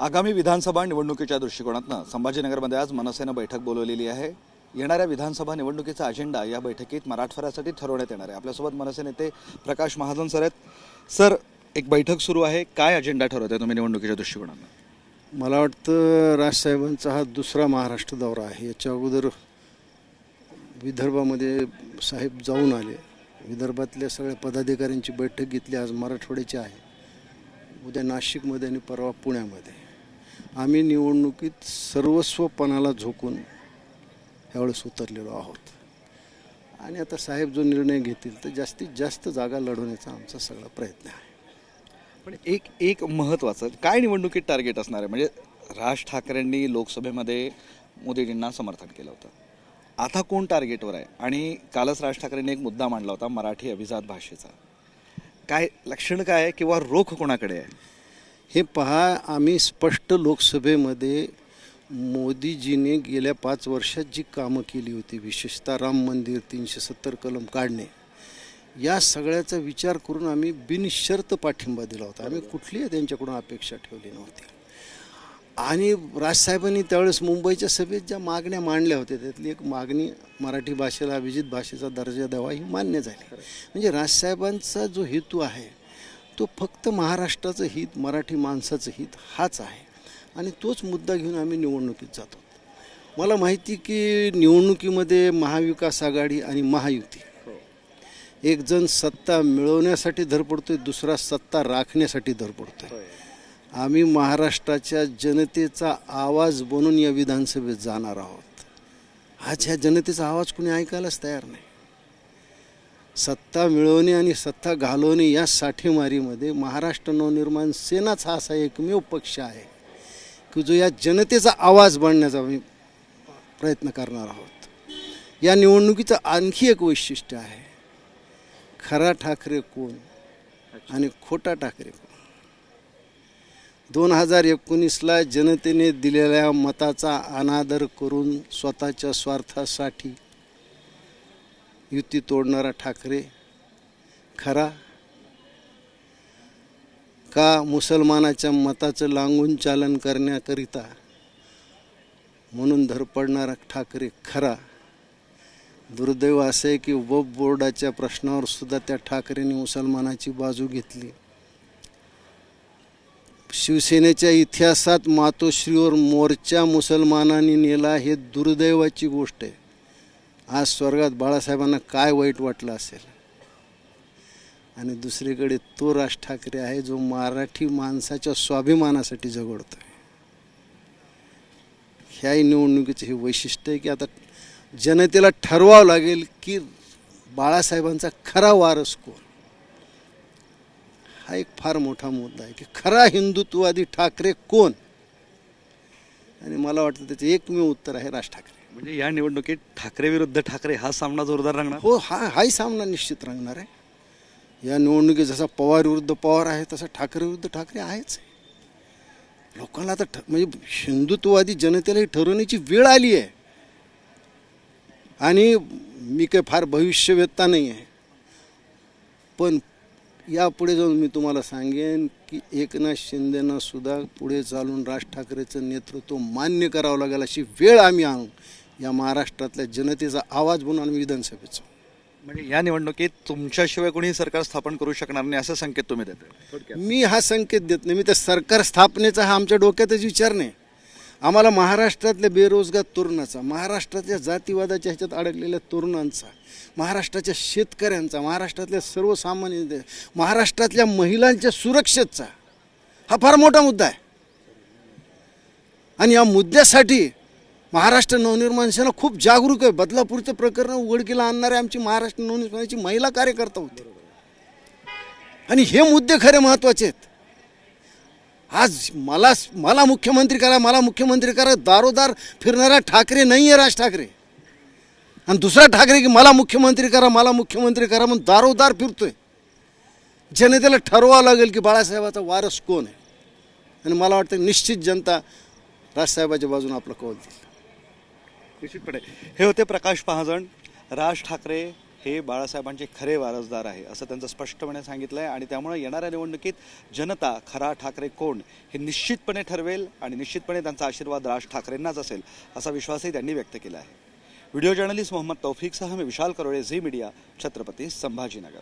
आगामी विधानसभा निवडणुकीच्या दृष्टिकोनातनं संभाजीनगरमध्ये आज मनसेनं बैठक बोलवलेली आहे. येणाऱ्या विधानसभा निवडणुकीचा अजेंडा या बैठकीत मराठवाड्यासाठी ठरवण्यात येणार आहे. आपल्यासोबत मनसे नेते प्रकाश महाजन सर आहेत. सर एक बैठक सुरू आहे. काय अजेंडा ठरवताय तुम्ही निवडणुकीच्या दृष्टिकोनातनं? मला वाटतं राजसाहेबांचा हा दुसरा महाराष्ट्र दौरा आहे. याच्या अगोदर विदर्भामध्ये साहेब जाऊन आले. विदर्भातल्या सगळ्या पदाधिकाऱ्यांची बैठक घेतली. आज मराठवाड्याची आहे. उद्या नाशिकमध्ये आणि परवा पुण्यामध्ये. आम्ही निवडणुकीत सर्वस्वपणाला झोकून ह्यावेळेस उतरलेलो आहोत. आणि आता साहेब जो निर्णय घेतील तर जास्तीत जास्त जागा लढवण्याचा आमचा सगळा प्रयत्न आहे. पण एक एक महत्त्वाचं काय निवडणुकीत टार्गेट असणार आहे? म्हणजे राज ठाकरेंनी लोकसभेमध्ये मोदीजींना समर्थन केलं होतं. आता कोण टार्गेटवर आहे? आणि कालच राज ठाकरेंनी एक मुद्दा मांडला होता मराठी अभिजात भाषेचा. काय लक्षण काय आहे किंवा रोख कोणाकडे आहे? हे पहा आम्ही स्पष्ट लोकसभेमध्ये मोदीजीने गेल्या पाच वर्षात जी कामं केली होती विशेषतः राम मंदिर तीनशे सत्तर कलम काढणे या सगळ्याचा विचार करून आम्ही बिनशर्त पाठिंबा दिला होता. आम्ही कुठलीही त्यांच्याकडून अपेक्षा ठेवली नव्हती. आणि राजसाहेबांनी त्यावेळेस मुंबईच्या सभेत ज्या मागण्या मांडल्या होत्या त्यातली एक मागणी मराठी भाषेला अभिजित भाषेचा दर्जा द्यावा ही मान्य झाली. म्हणजे राजसाहेबांचा जो हेतू आहे तो फक्त महाराष्ट्राचं हित मराठी माणसाचं हित हाच आहे. आणि तोच मुद्दा घेऊन आम्ही निवडणुकीत जातो. मला माहिती की निवडणुकीमध्ये महाविकास आघाडी आणि महायुती. एक जण सत्ता मिळवण्यासाठी धडपडतोय दुसरा सत्ता राखण्यासाठी धडपडतोय आम्ही महाराष्ट्राच्या जनतेचा आवाज बनून या विधानसभेत जाणार आहोत. आज ह्या जनतेचा आवाज कुणी ऐकायलाच तयार नाही. सत्ता मिळवणे आणि सत्ता घालवणे या साठेमारीमध्ये महाराष्ट्र नवनिर्माण सेनाच हा असा एकमेव पक्ष आहे की जो या जनतेचा आवाज बनण्याचा आम्ही प्रयत्न करणार आहोत. या निवडणुकीचं आणखी एक वैशिष्ट्य आहे. खरा ठाकरे कोण आणि खोटा ठाकरे कोण? दोन हजार एकोणीसला जनतेने दिलेल्या मताचा अनादर करून स्वतःच्या स्वार्थासाठी युती तोडणारा ठाकरे खरा? का मुसलमानाच्या मताचं लांगून चालन करण्याकरिता म्हणून धरपडणारा ठाकरे खरा? दुर्दैव असं आहे की वब बोर्डाच्या प्रश्नावर सुद्धा त्या ठाकरेंनी मुसलमानाची बाजू घेतली. शिवसेनेच्या इतिहासात मातोश्रीवर मोर्चा मुसलमानांनी नेला हे दुर्दैवाची गोष्ट आहे. आज स्वर्गात बाळासाहेबांना काय वाईट वाटलं असेल? आणि दुसरीकडे तो राज ठाकरे आहे जो मराठी माणसाच्या स्वाभिमानासाठी झगडतोय. ह्याही निवडणुकीचं हे वैशिष्ट्य आहे की आता जनतेला ठरवावं लागेल की बाळासाहेबांचा खरा वारस कोण? हा एक फार मोठा मुद्दा आहे की खरा हिंदुत्ववादी ठाकरे कोण? आणि मला वाटतं त्याचं एकमेव उत्तर आहे राज ठाकरे. म्हणजे या निवडणुकीत ठाकरे विरुद्ध ठाकरे हा सामना जोरदार रंगणार? हो हा हाही सामना निश्चित रंगणार आहे. या निवडणुकीत जसा पवार विरुद्ध पवार आहे तसा ठाकरे विरुद्ध ठाकरे आहेच लोकांना आता ठ- म्हणजे हिंदुत्ववादी जनतेला ही ठरवण्याची वेळ आली आहे. आणि मी काही फार भविष्यवेत्ता नाही आहे. पण यापुढे जाऊन मी तुम्हाला सांगेन की एकनाथ शिंदेना सुद्धा पुढे चालून राज ठाकरेचं नेतृत्व मान्य करावं लागेल अशी वेळ आम्ही आणू. या महाराष्ट्रातल्या जनतेचा आवाज बनवून आम्ही विधानसभेत जाऊ. म्हणजे या निवडणुकीत तुमच्याशिवाय कोणी सरकार स्थापन करू शकणार नाही असं संकेत तुम्ही देताय. मी हा संकेत देत नाही. मी त्या सरकार स्थापनेचा हा आमच्या डोक्यातच विचार नाही. आम्हाला महाराष्ट्रातल्या बेरोजगार तरुणाचा महाराष्ट्रातल्या जातीवादाच्या ह्याच्यात अडकलेल्या तरुणांचा महाराष्ट्राच्या शेतकऱ्यांचा महाराष्ट्रातल्या सर्वसामान्य महाराष्ट्रातल्या महिलांच्या सुरक्षेचा हा फार मोठा मुद्दा आहे. आणि या मुद्द्यासाठी महाराष्ट्र नवनिर्माण सेना खूप जागरूक आहे. बदलापूरचं प्रकरण उघडकीला आणणारे आमची महाराष्ट्र नवनिर्माणाची महिला कार्यकर्ता होते. आणि हे मुद्दे खरे महत्त्वाचे आहेत. आज मला मला मुख्यमंत्री करा मला मुख्यमंत्री करा दारोदार फिरणारा ठाकरे नाही आहे राज ठाकरे. आणि दुसरा ठाकरे की मला मुख्यमंत्री करा मला मुख्यमंत्री करा म्हणून दारोदार फिरतोय. जनतेला ठरवावं लागेल की बाळासाहेबाचा वारस कोण आहे? आणि मला वाटतं निश्चित जनता राजसाहेबाच्या बाजूने आपलं कौल देईल. निश्चितपणे हे होते प्रकाश महाजन. राज ठाकरे हे बाळासाहेबांचे खरे वारसदार आहे असं त्यांचं स्पष्टपणे सांगितलं आहे आणि त्यामुळे येणाऱ्या निवडणुकीत जनता खरा ठाकरे कोण हे निश्चितपणे ठरवेल आणि निश्चितपणे त्यांचा आशीर्वाद राज ठाकरेंनाच असेल असा विश्वासही त्यांनी व्यक्त केला आहे. व्हिडिओ जर्नलिस्ट मोहम्मद तौफिकसह मी विशाल करोळे झी मीडिया छत्रपती संभाजीनगर.